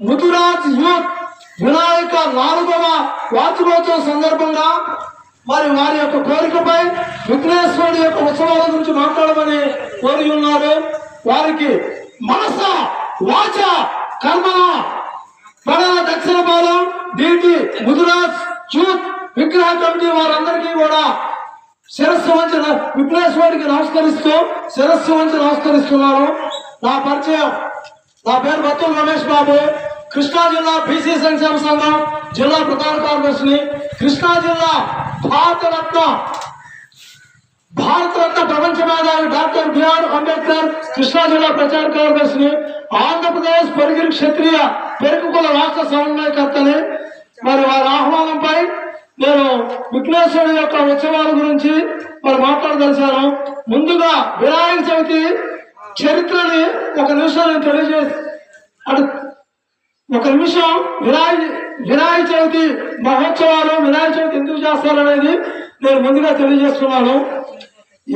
ముతురాజ్ youth Vinayaka నాలుగవ వార్షికోత్సవం సందర్భంగా మరి వారి యొక్క కోరికపై విఘ్నేశ్వరుడి యొక్క ఉత్సవాల గురించి మాట్లాడమని కోరి ఉన్నారు. వారికి మనస వాచ కర్మల పడన దక్షిణ పాలెం డిటి ముదురాజ్ యూత్ విగ్రహ కమిటీ వారందరికీ కూడా శిరస్సు వంచి విఘ్నేశ్వరుడికి నమస్కరిస్తూ శిరస్సు వంచి నమస్కరిస్తున్నారు. నా పరిచయం నా పేరు బత్తుల రమేష్ బాబు. కృష్ణా జిల్లా బీసీ సంక్షేమ సంఘం జిల్లా ప్రధాన కార్యదర్శిని కృష్ణా జిల్లా భారతరత్న భారతరత్న ప్రపంచ మేధావి డాక్టర్ బిఆర్ అంబేద్కర్ కృష్ణా జిల్లా ప్రచార కార్యదర్శిని ఆంధ్రప్రదేశ్ పెరిగిరి క్షత్రియ పెరుగుకుల రాష్ట్ర సమన్వయకర్తని. మరి వారి ఆహ్వానంపై నేను విఘ్నేశ్వరుడు యొక్క ఉత్సవాల గురించి మరి మాట్లాడదలిచాను. ముందుగా వినాయక చవితి చరిత్రని ఒక నిమిషం నేను తెలియజేసి అటు ఒక నిమిషం వినాయక వినాయక చవితి మహోత్సవాలు వినాయక చవితి ఎందుకు చేస్తారనేది నేను ముందుగా తెలియజేస్తున్నాను.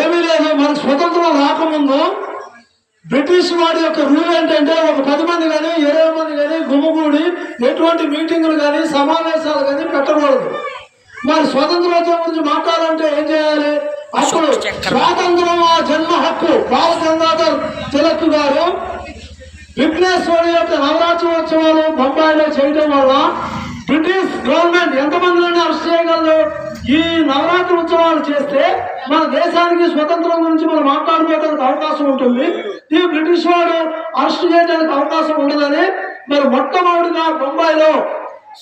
ఏమీ లేదు మనకు స్వతంత్రం రాకముందు బ్రిటిష్ వాడి యొక్క రూల్ ఏంటంటే ఒక పది మంది కానీ ఇరవై మంది కానీ గుమ్మగూడి ఎటువంటి మీటింగులు కానీ సమావేశాలు కానీ పెట్టకూడదు. మరి స్వతంత్రోత్సవం గురించి మాట్లాడాలంటే ఏం చేయాలి? అప్పుడు స్వాతంత్రం ఆ జన్మ హక్కు. బాల గంగాధర్ తిలక్ గారు విఘ్నేశ్వరుడు యొక్క నవరాత్రోత్సవాలు బొంబాయిలో చేయడం వల్ల బ్రిటిష్ గవర్నమెంట్ ఎంతమందిని అరెస్ట్ చేయగలదు? ఈ నవరాత్రి ఉత్సవాలు చేస్తే మన దేశానికి స్వతంత్రం గురించి మనం మాట్లాడుకోవడానికి అవకాశం ఉంటుంది. ఈ బ్రిటిష్ వాడు అరెస్ట్ చేయడానికి అవకాశం ఉండదని మరి మొట్టమొదటిగా బొంబాయిలో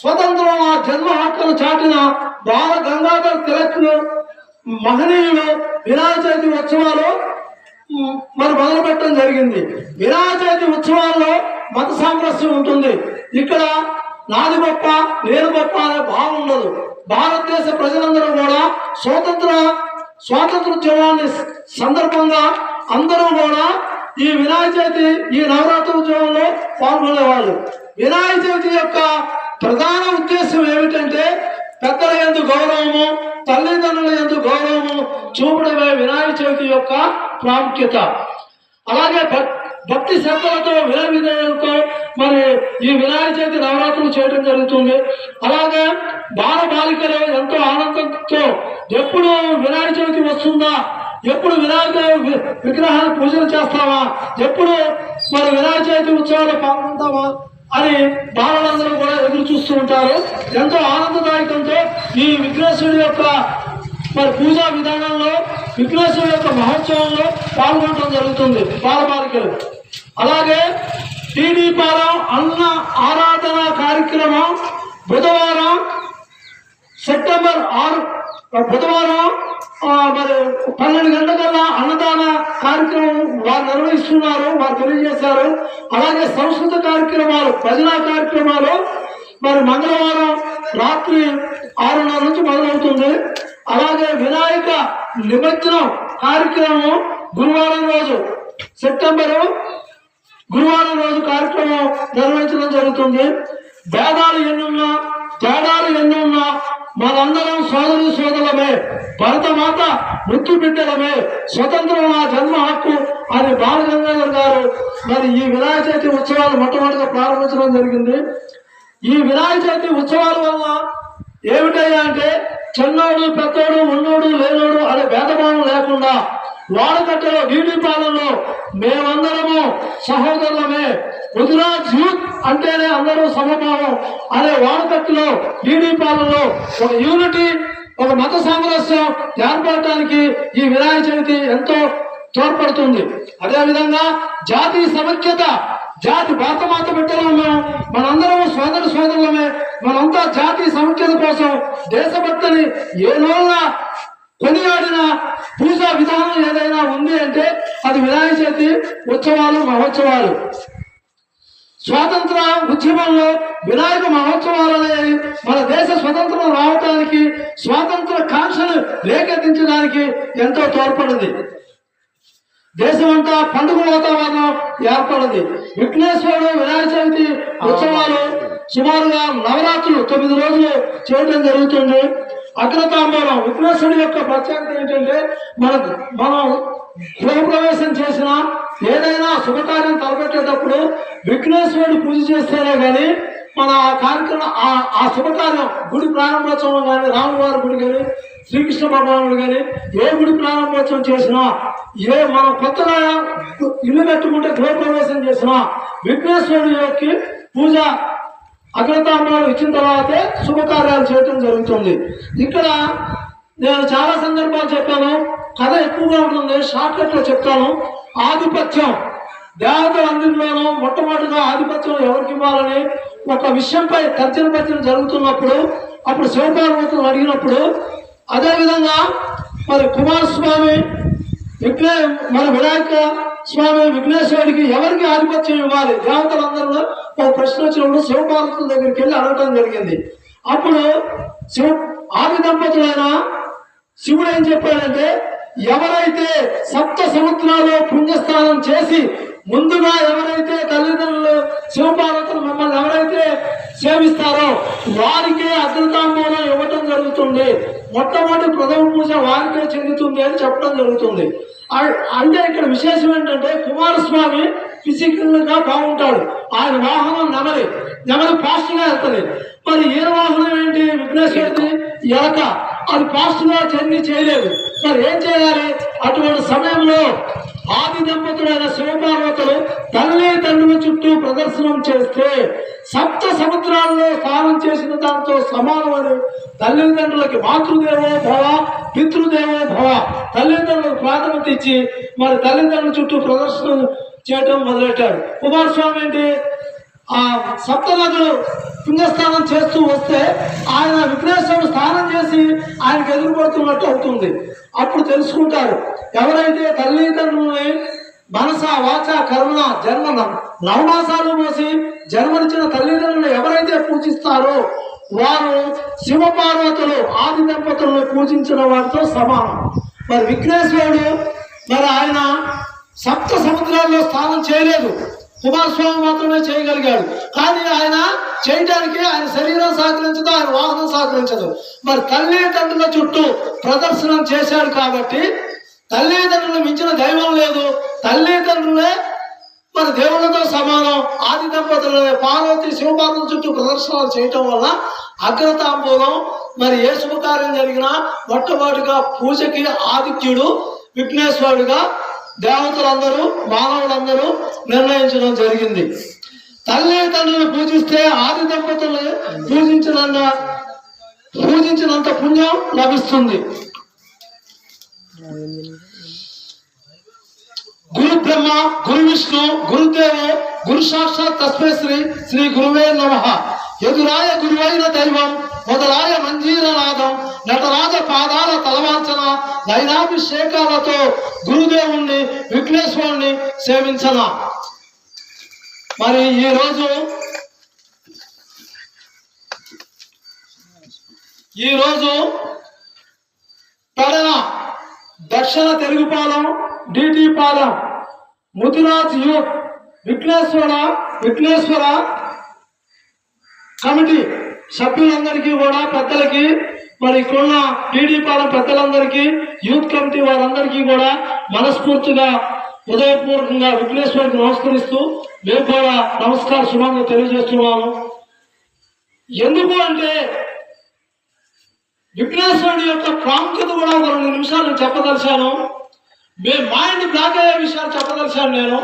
స్వతంత్రం ఆ జన్మ హక్కును చాటిన బాల గంగాధర్ తిలక్ మహనీయులు వినాయక చవితి ఉత్సవాలు మరి మొదలు పెట్టడం జరిగింది. వినాయక చవితి ఉత్సవాల్లో మత సామరస్యం ఉంటుంది. ఇక్కడ నాది గొప్ప నేను గొప్ప అనే భావం ఉండదు. భారతదేశ ప్రజలందరూ కూడా స్వాతంత్ర స్వాతంత్రోద్యమాన్ని సందర్భంగా అందరూ కూడా ఈ వినాయక చవితి ఈ నవరాత్రి ఉత్సవంలో పాల్గొనేవాళ్ళు. వినాయక చవితి యొక్క ప్రధాన ఉద్దేశం ఏమిటంటే పెద్దల ఎందు గౌరవము తల్లిదండ్రుల ఎందు గౌరవము చూపడమే వినాయక చవితి యొక్క ప్రాముఖ్యత. అలాగే భక్తి శ్రద్ధలతో వినయ మరి ఈ వినాయక చవితి నవరాత్రులు చేయడం జరుగుతుంది. అలాగే బాల బాలికలు ఎంతో ఆనందంతో ఎప్పుడు వినాయక చవితి వస్తుందా? ఎప్పుడు వినాయక వి- విగ్రహాన్ని పూజలు చేస్తావా? ఎప్పుడు మరి వినాయక చవితి ఉత్సవాలు పాల్గొంటావా? అని బాలలందరూ కూడా ఎదురు చూస్తూ ఉంటారు. ఎంతో ఆనందదాయకంతో ఈ విఘ్నేశ్వరుడి యొక్క మరి పూజా విధానంలో విఘ్నేశ్వరుడి యొక్క మహోత్సవంలో పాల్గొనడం జరుగుతుంది బాలబాలికలు. అలాగే టీడీపాలెం అన్న ఆరాధన కార్యక్రమం బుధవారం సెప్టెంబర్ ఆరు బుధవారం మరి పన్నెండు గంటలకల్లా అన్నదాన కార్యక్రమం వారు నిర్వహిస్తున్నారు వారు తెలియజేశారు. అలాగే సంస్కృత కార్యక్రమాలు ప్రజా కార్యక్రమాలు మరి మంగళవారం రాత్రి ఆరున్నర నుంచి మొదలవుతుంది. అలాగే వినాయక నిమజ్జనం కార్యక్రమం గురువారం రోజు సెప్టెంబరు గురువారం రోజు కార్యక్రమం నిర్వహించడం జరుగుతుంది. భేదాలు ఎన్నున్నా తేడాలు ఎన్నున్నా మనందరం సోదరు సోదరులమే. భరతమాత మృత్యు బిడ్డలమే స్వతంత్రం నా జన్మ హక్కు అని బాలగంగాధర్ గారు మరి ఈ వినాయక చవితి ఉత్సవాలు మొట్టమొదటిగా ప్రారంభించడం జరిగింది. ఈ వినాయక చవితి ఉత్సవాల వల్ల ఏమిటయ్యా అంటే చిన్నోడు పెద్దోడు ఉన్నోడు లేనోడు అనే భేదభావం లేకుండా వాడకట్టలో డ్యూటీ పాలనలో మేమందరము సహోదరులమే. గుజరాత్ యూత్ అంటేనే అందరూ సమభావం అనే వాడకట్టులో డ్యూటీ పాలనలో ఒక యూనిటీ ఒక మత సామరస్యం ఏర్పడటానికి ఈ వినాయక చవితి ఎంతో తోడ్పడుతుంది. అదేవిధంగా జాతి సమైక్యత జాతి భారతమాత బిడ్డలు మేము మనందరం సోదర సోదరులమే మనంతా జాతి సమైక్యత కోసం దేశభక్తిని ఏ రోజున కొనియాడిన పూజా విధానం ఏదైనా ఉంది అంటే అది వినాయక చవితి ఉత్సవాలు మహోత్సవాలు. స్వాతంత్ర ఉద్యమంలో వినాయక మహోత్సవాలు మన దేశ స్వతంత్రం రావడానికి స్వాతంత్ర కాంక్షను రేకెత్తించడానికి ఎంతో తోడ్పడింది. దేశమంతా పండుగ వాతావరణం ఏర్పడింది. విఘ్నేశ్వరుడు వినాయక చవితి ఉత్సవాలు సుమారుగా నవరాత్రులు తొమ్మిది రోజులు చేయడం జరుగుతుంది. అగ్రతాంబూలం విఘ్నేశ్వరుడు యొక్క ప్రత్యేకత ఏంటంటే మన మనం గృహప్రవేశం చేసిన ఏదైనా శుభకార్యం తలపెట్టేటప్పుడు విఘ్నేశ్వరుడు పూజ చేస్తేనే కానీ మన ఆ కార్యక్రమం ఆ ఆ శుభకార్యం గుడి ప్రారంభోత్సవం కానీ రాములవారి గుడి కానీ శ్రీకృష్ణ భగవానుడు కానీ ఏ గుడి ప్రారంభోత్సవం చేసినా ఏ మనం కొత్తగా ఇల్లు కట్టుకుంటే గృహప్రవేశం చేసినా విఘ్నేశ్వరుడి యొక్క పూజ అగ్రతాంబూలం ఇచ్చిన తర్వాతే శుభకార్యాలు చేయటం జరుగుతుంది. ఇక్కడ నేను చాలా సందర్భాలు చెప్పాను. కథ ఎక్కువగా ఉంటుంది షార్ట్కట్లో లో చెప్తాను. ఆధిపత్యం. దేవతలందరిలోనూ మొట్టమొదటిగా ఆధిపత్యం ఎవరికి ఇవ్వాలని ఒక విషయంపై తర్జన భర్జన జరుగుతున్నప్పుడు అప్పుడు శివపార్వతులు అడిగినప్పుడు అదేవిధంగా మరి కుమారస్వామి విఘ్నే మన వినాయక స్వామి విఘ్నేశ్వరుడికి ఎవరికి ఆధిపత్యం ఇవ్వాలి? దేవతలందరూ ఒక ప్రశ్న వచ్చినప్పుడు శివపార్వతుల దగ్గరికి వెళ్ళి అడగటం జరిగింది. అప్పుడు శివ ఆది దంపతులైన శివుడు ఏం చెప్పాడంటే ఎవరైతే సప్త సముద్రాల్లో పుణ్యస్నానం చేసి ముందుగా ఎవరైతే తల్లిదండ్రులు శివపార్వతులు మమ్మల్ని ఎవరైతే సేవిస్తారో వారికే అగ్రతాంబూలం ఇవ్వటం జరుగుతుంది. మొట్టమొదటి ప్రథమ పూజ వారికే చెందుతుంది అని చెప్పడం జరుగుతుంది. అ- అంటే ఇక్కడ విశేషం ఏంటంటే కుమారస్వామి ఫిజికల్గా బాగుంటాడు. ఆయన వాహనం నెమలి నెమలి ఫాస్ట్గా వెళ్తుంది. మరి ఏ వాహనం ఏంటి? విఘ్నేశ్వరుడి ఎలక. అది ఫాస్ట్గా చేయలేదు. మరి ఏం చేయాలి? అటువంటి సమయంలో ఆది దంపతుడైన శివపార్వతులు తల్లి తండ్రుల చుట్టూ ప్రదర్శనం చేస్తే సప్త సముద్రాల్లో స్నానం చేసిన దాంతో సమానమని తల్లిదండ్రులకి మాతృదేవో భవ పితృదేవో భవ. తల్లిదండ్రులకు ప్రాధాన్యత ఇచ్చి మరి తల్లిదండ్రుల చుట్టూ ప్రదర్శన చేయడం మొదలెట్టాడు కుమారస్వామి ఏంటి? ఆ సప్తనదులు పుణ్యస్నానం చేస్తూ వస్తే ఆయన విఘ్నేశ్వరుడు స్నానం చేసి ఆయనకు ఎదురుపడుతున్నట్టు అవుతుంది. అప్పుడు తెలుసుకుంటారు ఎవరైతే తల్లిదండ్రులని మనస వాచ కర్మ జన్మ నవమాసాలు మోసి జన్మనిచ్చిన తల్లిదండ్రులను ఎవరైతే పూజిస్తారో వారు శివపార్వతులు ఆది దంపతులను పూజించిన వారితో సమానం. మరి విఘ్నేశ్వరుడు మరి ఆయన సప్త సముద్రాల్లో స్నానం చేయలేదు. కుమారస్వామి మాత్రమే చేయగలిగాడు. కానీ ఆయన చేయడానికి ఆయన శరీరం సహకరించదు ఆయన వాహనం సహకరించదు. మరి తల్లిదండ్రుల చుట్టూ ప్రదర్శనం చేశాడు కాబట్టి తల్లిదండ్రులు మించిన దైవం లేదు. తల్లిదండ్రులే మరి దేవుళ్ళతో సమానం ఆది దంపతులు. పార్వతి శివపార్వతుల చుట్టూ ప్రదర్శనలు చేయటం వల్ల అగ్రతాంబూలం మరి ఏ శుభకార్యం జరిగినా మొట్టమొదటిగా పూజకి ఆదిత్యుడు విఘ్నేశ్వరుడుగా దేవతలందరూ మానవులందరూ నిర్ణయించడం జరిగింది. తల్లిదండ్రులు పూజిస్తే ఆది దంపతులు పూజించినంత పూజించినంత పుణ్యం లభిస్తుంది. గురు బ్రహ్మ గురు విష్ణు గురుదేవో గురు సాక్షాత్ తస్మై శ్రీ శ్రీ గురువే నమ. ఎదురాయ గురువైన దైవం మొదలాయ మంజీరనాథం నటరాజ పాదాల తలవాంచన లైనాభిషేకాలతో గురుదేవుణ్ణి విఘ్నేశ్వరుణ్ణి సేవించన? మరి ఈ రోజు ఈ రోజు Dakshina Telugupalem DT Palem Mudiraj youth Vighneshwara Vighneshwara committee సభ్యులందరికీ కూడా పెద్దలకి మరి ఇక్కడున్న టీడీ పాలెం పెద్దలందరికీ యూత్ కమిటీ వారందరికీ కూడా మనస్ఫూర్తిగా హృదయపూర్వకంగా విఘ్నేశ్వరికి నమస్కరిస్తూ మేము కూడా నమస్కార శుభంగా తెలియజేస్తున్నాము ఎందుకు అంటే విఘ్నేశ్వరుడి యొక్క ప్రాముఖ్యత కూడా ఒక రెండు నిమిషాలు చెప్పదలిశాను మేము మీ మైండ్ బ్లాక్ అయ్యే విషయాలు చెప్పదలిచాను నేను.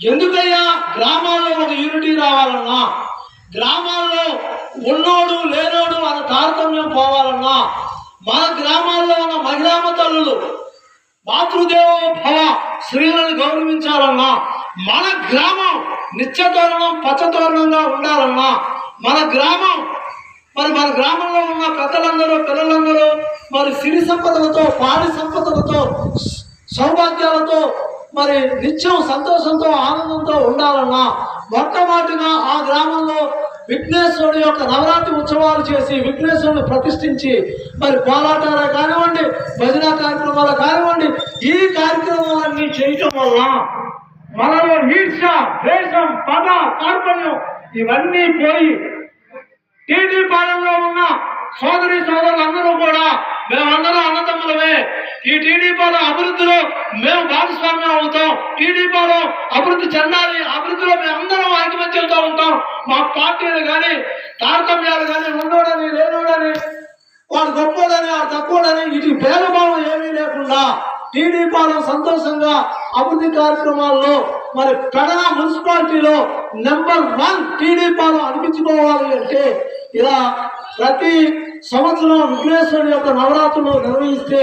ఎందుకయ్యా? గ్రామాల్లో ఒక యూనిటీ రావాలన్నా గ్రామాల్లో ఉన్నోడు లేనోడు అన్న తారతమ్యం పోవాలన్నా మన గ్రామాల్లో ఉన్న మహిళామ తల్లులు మాతృదేవో భవ స్త్రీలను గౌరవించాలన్నా మన గ్రామం నిత్యతోరణం పచ్చతోరణంగా ఉండాలన్నా మన గ్రామం మరి మన గ్రామంలో ఉన్న పెద్దలందరూ పిల్లలందరూ మరి సిరి సంపదలతో పాడి సంపదలతో సౌభాగ్యాలతో మరి నిత్యం సంతోషంతో ఆనందంతో ఉండాలన్నా మొట్టమొదటిగా ఆ గ్రామంలో విఘ్నేశ్వరుడు యొక్క నవరాత్రి ఉత్సవాలు చేసి విఘ్నేశ్వరుని ప్రతిష్ఠించి మరి కోలాటాలు కానివ్వండి భజన కార్యక్రమాలు కానివ్వండి ఈ కార్యక్రమాలన్నీ చేయటం వల్ల మనలో ఈర్ష ద్వేషం పద కార్పణ్యం ఇవన్నీ పోయి టీడీ పాలనలో ఉన్న సోదరి సోదరులందరూ కూడా మేమందరం అన్నదమ్ములమే ఈ టీడీపీలో అభివృద్ధిలో మేము భాగస్వామ్యం అవుతాం. టీడీపీలో అభివృద్ధి చెందాలి. అభివృద్ధిలో మేము అందరం ఐకమత్యంతో ఉంటాం. మా పార్టీలు కానీ తారతమ్యాలు కానీ ఉండోడని లేనోడని వాడు గొప్పోడని వాడు తక్కువడని ఇటు భేదభావం ఏమీ లేకుండా టీడీపీలో సంతోషంగా అభివృద్ధి కార్యక్రమాల్లో మరి పెడన మున్సిపాలిటీలో నెంబర్ వన్ టీడీపీలో అనిపించుకోవాలి అంటే ఇలా ప్రతి సంవత్సరం విఘ్నేశ్వరుడి యొక్క నవరాత్రులు నిర్వహిస్తే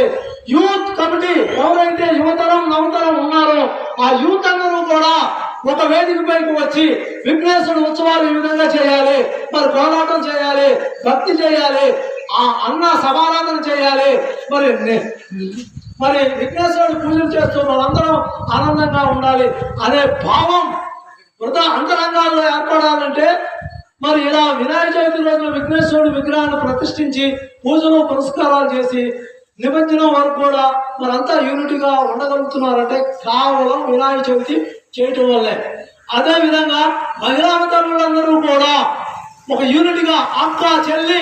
యూత్ కమిటీ ఎవరైతే యువతరం నవతరం ఉన్నారో ఆ యూత్ అందరూ కూడా ఒక వేదిక పైకి వచ్చి విఘ్నేశ్వరుడు ఉత్సవాలు ఈ విధంగా చేయాలి. మరి పోరాటం చేయాలి భక్తి చేయాలి ఆ అన్న సమారాధన చేయాలి. మరి మరి విఘ్నేశ్వరుడు పూజలు చేస్తూ మనందరం ఆనందంగా ఉండాలి. అనే భావం వృధా అంతరంగాల్లో ఏర్పడాలంటే మరి ఇలా వినాయక చవితి రోజున విఘ్నేశ్వరుడు విగ్రహాన్ని ప్రతిష్ఠించి పూజలు పురస్కారాలు చేసి నిమజ్జనం వరకు కూడా మరంతా యూనిట్గా ఉండగలుగుతున్నారంటే కేవలం వినాయక చవితి చేయటం వల్లే. అదే విధంగా మహిళా కూడా ఒక యూనిట్గా అక్క చెల్లి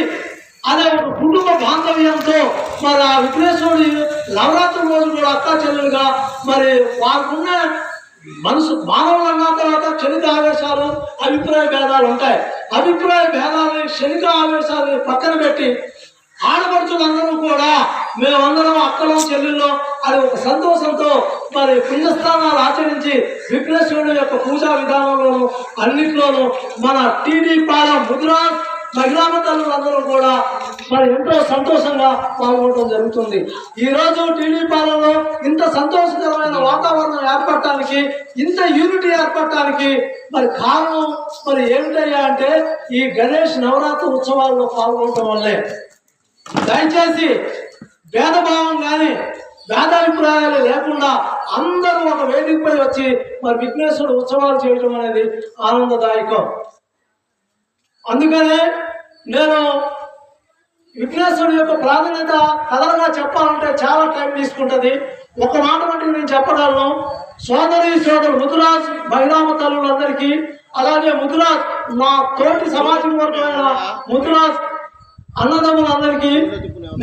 అనే ఒక కుటుంబ బాంధవ్యంతో మరి ఆ విఘ్నేశ్వరుడి నవరాత్రి రోజు కూడా అక్క చెల్లెలుగా మరి వారికున్న మనసు మానవులు అన్న తర్వాత క్షణిక ఆవేశాలు అభిప్రాయ భేదాలు ఉంటాయి. అభిప్రాయ భేదాలని క్షణిక ఆవేశాలని పక్కన పెట్టి ఆడపడుచులందరూ కూడా మేమందరం అక్కలో చెల్లెల్లో అది ఒక సంతోషంతో మరి పుణ్యస్థానాలు ఆచరించి విఘ్నేశ్వరుడు యొక్క పూజా విధానంలోను అన్నింటిలోనూ మన టీడీ పాల ముద్రా మహిళా తల్లులందరూ కూడా మరి ఎంతో సంతోషంగా పాల్గొనడం జరుగుతుంది. ఈరోజు టీడీ పాలనలో ఇంత సంతోషకరమైన వాతావరణం ఏర్పడటానికి ఇంత యూనిటీ ఏర్పడటానికి మరి కారణం మరి ఏమిటయ్యా అంటే ఈ గణేష్ నవరాత్రి ఉత్సవాల్లో పాల్గొనడం వల్లే. దయచేసి భేదభావం కానీ భేదాభిప్రాయాలు లేకుండా అందరూ ఒక వేదికపై వచ్చి మరి విఘ్నేశ్వరుడు ఉత్సవాలు చేయడం అనేది ఆనందదాయకం. అందుకనే నేను విఘ్నేశ్వరుడు యొక్క ప్రాధాన్యత కథలుగా చెప్పాలంటే చాలా టైం తీసుకుంటుంది. ఒక మాట మటుకు నేను చెప్పగలను. సోదరి సోదరు ముదురాజ్ బహిరామ తల్లులందరికీ అలాగే ముదురాజ్ మా తోటి సమాజం వర్గమైన ముదురాజ్ అన్నదమ్ములందరికీ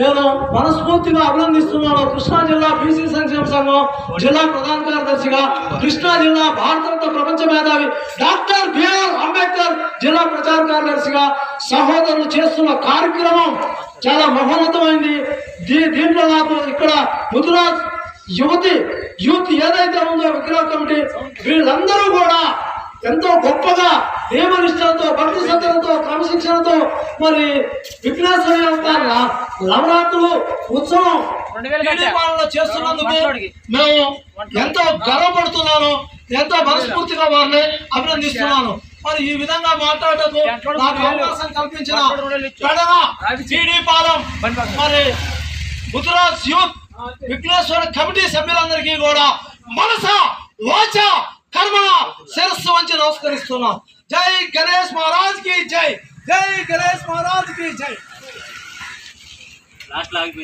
నేను మనస్ఫూర్తిగా అభినందిస్తున్నాను. కృష్ణా జిల్లా బీసీ సంక్షేమ సంఘం జిల్లా ప్రధాన కార్యదర్శిగా కృష్ణా జిల్లా భారతరత్న ప్రపంచ మేధావి డాక్టర్ బిఆర్ అంబేద్కర్ జిల్లా ప్రచార కార్యదర్శిగా సహోదరులు చేస్తున్న కార్యక్రమం చాలా మహోన్నతమైంది. దీ దీంట్లో నాకు ఇక్కడ ముదురాజ్ యువతి యూత్ ఏదైతే ఉందో విగ్రహ కమిటీ వీళ్ళందరూ కూడా ఎంతో గొప్పగా నియమనిష్టలతో భక్తి శ్రద్ధలతో క్రమశిక్షణతో మరి విఘ్నేశ్వరి యొక్క నవరాత్రులు ఉత్సవం పాలన చేస్తున్నందుకు మేము ఎంతో గర్వపడుతున్నాను ఎంతో మనస్ఫూర్తిగా వారిని అభినందిస్తున్నాను. మరి ఈ విధంగా మాట్లాడటకు నాకు అవకాశం కల్పించిన మరి ముద్రాజ్ యూత్ విఘ్నేశ్వర కమిటీ సభ్యులందరికీ కూడా మనస వాచ కర్మ శిరస్సు వంచి నమస్కరిస్తున్నాం జై గణేష్ మహారాజ్ కి జై జై గణేష్ మహారాజ్ కి జై లాస్ట్ లాగిపోయింది